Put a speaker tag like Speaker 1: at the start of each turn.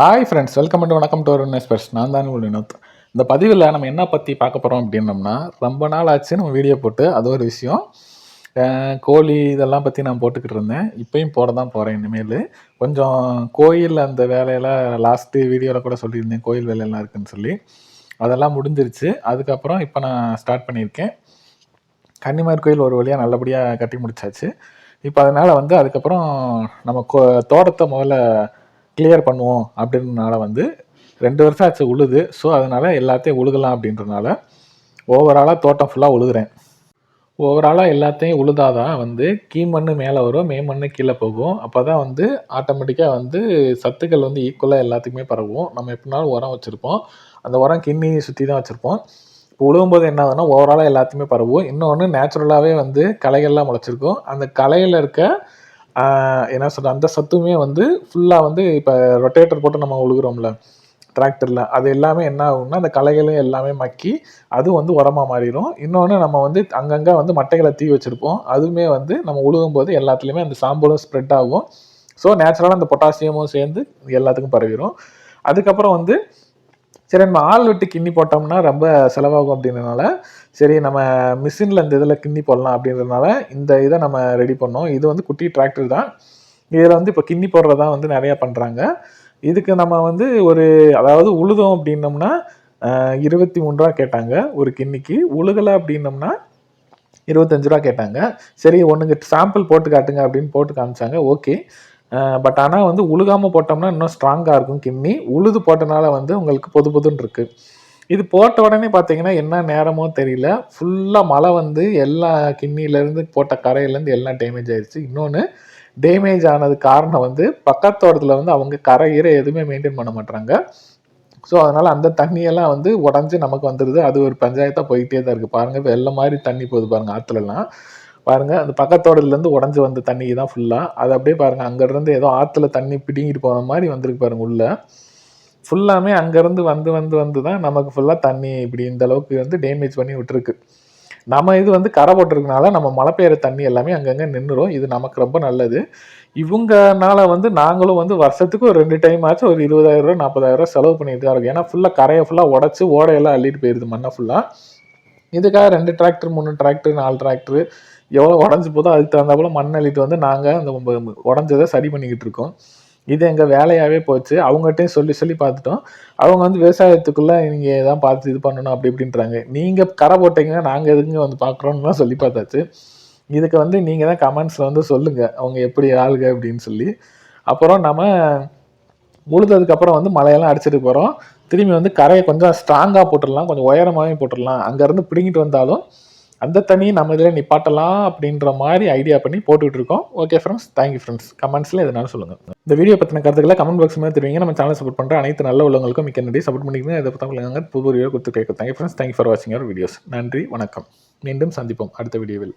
Speaker 1: Hi friends welcome and வணக்கம் to ஒரு express நான் தான் வினோத். இந்த பதிவில் நம்ம என்ன பற்றி பார்க்க போகிறோம் அப்படின்னம்னா ரொம்ப நாள் ஆச்சு நம்ம வீடியோ போட்டு அது ஒரு விஷயம். கோழி இதெல்லாம் பற்றி நான் போட்டுக்கிட்டு இருந்தேன். இப்போயும் போட தான் போகிறேன் இனிமேல். கொஞ்சம் கோயில் அந்த வேலையெல்லாம் லாஸ்ட்டு வீடியோவில் கூட சொல்லியிருந்தேன் கோயில் வேலையெல்லாம் இருக்குன்னு சொல்லி. அதெல்லாம் முடிஞ்சிருச்சு. அதுக்கப்புறம் இப்போ நான் ஸ்டார்ட் பண்ணியிருக்கேன். கன்னிமார் கோயில் ஒரு வழியாக நல்லபடியாக கட்டி முடிச்சாச்சு. இப்போ அதனால் வந்து அதுக்கப்புறம் நம்ம கோ தோட்டத்தை முதல்ல கிளியர் பண்ணுவோம் அப்படின்றனால வந்து ரெண்டு வருஷம் ஆச்சு உழுது. ஸோ அதனால் எல்லாத்தையும் உழுகலாம் அப்படின்றனால ஓவராலாக தோட்டம் ஃபுல்லாக உழுகுறேன். ஓவராலாக எல்லாத்தையும் உழுதாதான் வந்து கீ மண் மேலே வரும் மே மண் கீழே போகும். அப்போ தான் வந்து ஆட்டோமேட்டிக்காக வந்து சத்துக்கள் வந்து ஈக்குவலாக எல்லாத்துக்குமே பரவும். நம்ம எப்படினாலும் உரம் வச்சுருப்போம். அந்த உரம் கிண்ணி சுற்றி தான் வச்சுருப்போம். இப்போ உழுவும்போது என்ன ஆகுதுன்னா ஓவராலாக எல்லாத்தையுமே பரவும். இன்னொன்று நேச்சுரலாகவே வந்து களைகள்லாம் முளைச்சிருக்கும். அந்த களையில் இருக்க என்ன சொல்ற அந்த சத்துமே வந்து ஃபுல்லாக வந்து இப்போ ரொட்டேட்டர் போட்டு நம்ம உழுகுறோம்ல டிராக்டரில் அது எல்லாமே என்ன ஆகும்னா அந்த களைகளும் எல்லாமே மக்கி அது வந்து உரமாக மாறிடும் இன்னொன்று நம்ம வந்து அங்கங்கே வந்து மட்டைகளை தீ வச்சுருப்போம். அதுவுமே வந்து நம்ம உழுகும் போது எல்லாத்துலேயுமே அந்த சாம்பலும் ஸ்ப்ரெட் ஆகும். ஸோ நேச்சுரலாக அந்த பொட்டாசியமும் சேர்ந்து எல்லாத்துக்கும் பரவிடும் அதுக்கப்புறம் வந்து சரி நம்ம ஆள் விட்டு கிண்ணி போட்டோம்னா ரொம்ப செலவாகும் அப்படின்றனால சரி நம்ம மிஷினில் இந்த இதில் கிண்ணி போடலாம் அப்படின்றதுனால இந்த இதை நம்ம ரெடி பண்ணோம். இது வந்து குட்டி டிராக்டர் தான். இதில் வந்து இப்போ கிண்ணி போடுறதா வந்து நிறையா பண்ணுறாங்க இதுக்கு நம்ம வந்து ஒரு அதாவது உழுதோம் அப்படின்னோம்னா இருபத்தி மூணு ரூபா கேட்டாங்க ஒரு கிண்ணிக்கு. உழுகலை அப்படின்னோம்னா இருபத்தஞ்சு ரூபா கேட்டாங்க. சரி ஒன்றுங்க சாம்பிள் போட்டு காட்டுங்க அப்படின்னு போட்டு காமிச்சாங்க. ஓகே. பட் ஆனால் வந்து உழுகாமல் போட்டோம்னா இன்னும் ஸ்ட்ராங்காக இருக்கும் கிண்ணி உழுது போட்டனால வந்து உங்களுக்கு பொது பொதுன்னு இருக்கு. இது போட்ட உடனே பார்த்தீங்கன்னா என்ன நேரமோ தெரியல. ஃபுல்லாக மழை வந்து எல்லா கிண்ணிலேருந்து போட்ட கரையிலேருந்து எல்லாம் டேமேஜ் ஆயிடுச்சு இன்னொன்று டேமேஜ் ஆனது காரணம் வந்து பக்கத்தோட்டத்தில் வந்து அவங்க கரை ஈர எதுவுமே மெயின்டைன் பண்ண மாட்டாங்க ஸோ அதனால் அந்த தண்ணியெல்லாம் வந்து உடஞ்சி நமக்கு வந்துடுது அது ஒரு பஞ்சாயத்தாக போயிட்டே தான் இருக்குது பாருங்கள் வெள்ளம் மாதிரி தண்ணி போகுது பாருங்கள் ஆற்றுலலாம் பாருங்கள் அந்த பக்கத்தோட்டத்துலேருந்து உடஞ்சி வந்த தண்ணி தான் ஃபுல்லாக அது அப்படியே பாருங்கள் அங்கேருந்து ஏதோ ஆற்றுல தண்ணி பிடிங்கிட்டு போன மாதிரி வந்திருக்கு பாருங்க உள்ள. ஃபுல்லாமே அங்கேருந்து வந்து வந்து வந்து தான் நமக்கு ஃபுல்லாக தண்ணி இப்படி இந்த அளவுக்கு வந்து டேமேஜ் பண்ணி விட்டுருக்கு. நம்ம இது வந்து கரை போட்டிருக்கனால நம்ம மழை பெய்கிற தண்ணி எல்லாமே அங்கங்கே நின்றுரும். இது நமக்கு ரொம்ப நல்லது. இவங்கனால வந்து நாங்களும் வந்து வருஷத்துக்கு ஒரு ரெண்டு டைம் ஆச்சு ஒரு இருபதாயிரம் ரூபா நாற்பதாயிரம் ரூபா செலவு பண்ணிட்டு தான் இருக்கும். ஏன்னா ஃபுல்லாக கரையை ஃபுல்லாக உடச்சி ஓடையெல்லாம் அள்ளிட்டு போயிருது மண்ணை ஃபுல்லாக இதுக்காக ரெண்டு டிராக்டர் மூணு டிராக்டர் நாலு டிராக்டர் எவ்வளோ உடஞ்சி போதோ அதுக்கு தகுந்தாப்புல மண் அள்ளிட்டு வந்து நாங்கள் அந்த உடஞ்சதை சரி பண்ணிக்கிட்டு இருக்கோம். இது எங்கள் வேலையாகவே போச்சு. அவங்ககிட்டயும் சொல்லி சொல்லி பார்த்துட்டோம். அவங்க வந்து விவசாயத்துக்குள்ளே நீங்கள் தான் பார்த்து இது பண்ணணும் அப்படி இப்படின்றாங்க. நீங்கள் கரை போட்டீங்கன்னா நாங்கள் எதுங்க வந்து பார்க்குறோம்லாம் சொல்லி பார்த்தாச்சு. இதுக்கு வந்து நீங்கள் தான் கமெண்ட்ஸில் வந்து சொல்லுங்கள் அவங்க எப்படி ஆளுங்க அப்படின்னு சொல்லி. அப்புறம் நம்ம உழுததுக்கப்புறம் வந்து மலையெல்லாம் அடிச்சிட்டு போகிறோம் திரும்பி வந்து கரையை கொஞ்சம் ஸ்ட்ராங்காக போட்டுடலாம். கொஞ்சம் உயரமாகவே போட்டுடலாம். அங்கேருந்து பிடுங்கிட்டு வந்தாலும் அந்த தண்ணியை நம்ம இதில் நிப்பாட்டலாம் அப்படின்ற மாதிரி ஐடியா பண்ணி போட்டுட்டு இருக்கோம் ஓகே ஃப்ரெண்ட்ஸ் தேங்க்யூ ஃப்ரெண்ட்ஸ் கமெண்ட்ஸில் எதுனாலும் சொல்லுங்கள் இந்த வீடியோ பற்றின கருத்துக்களை கமெண்ட் பாக்ஸ் மாதிரி தெரிவிங்க. நம்ம சேனல் சப்போர்ட் பண்ணுற அனைத்து நல்ல உள்ளவங்களுக்கும் மிக்க நன்றி. சப்போர்ட் பண்ணிக்கிறேன் இதை பற்றி புது வீடியோ கொடுத்து கேட்கும் தேங்க்யூ ஃப்ரெண்ட்ஸ் தேங்க்யூ ஃபார் வாட்சிங் அவர் வீடியோஸ் நன்றி. வணக்கம். மீண்டும் சந்திப்போம். அடுத்த வீடியோவில்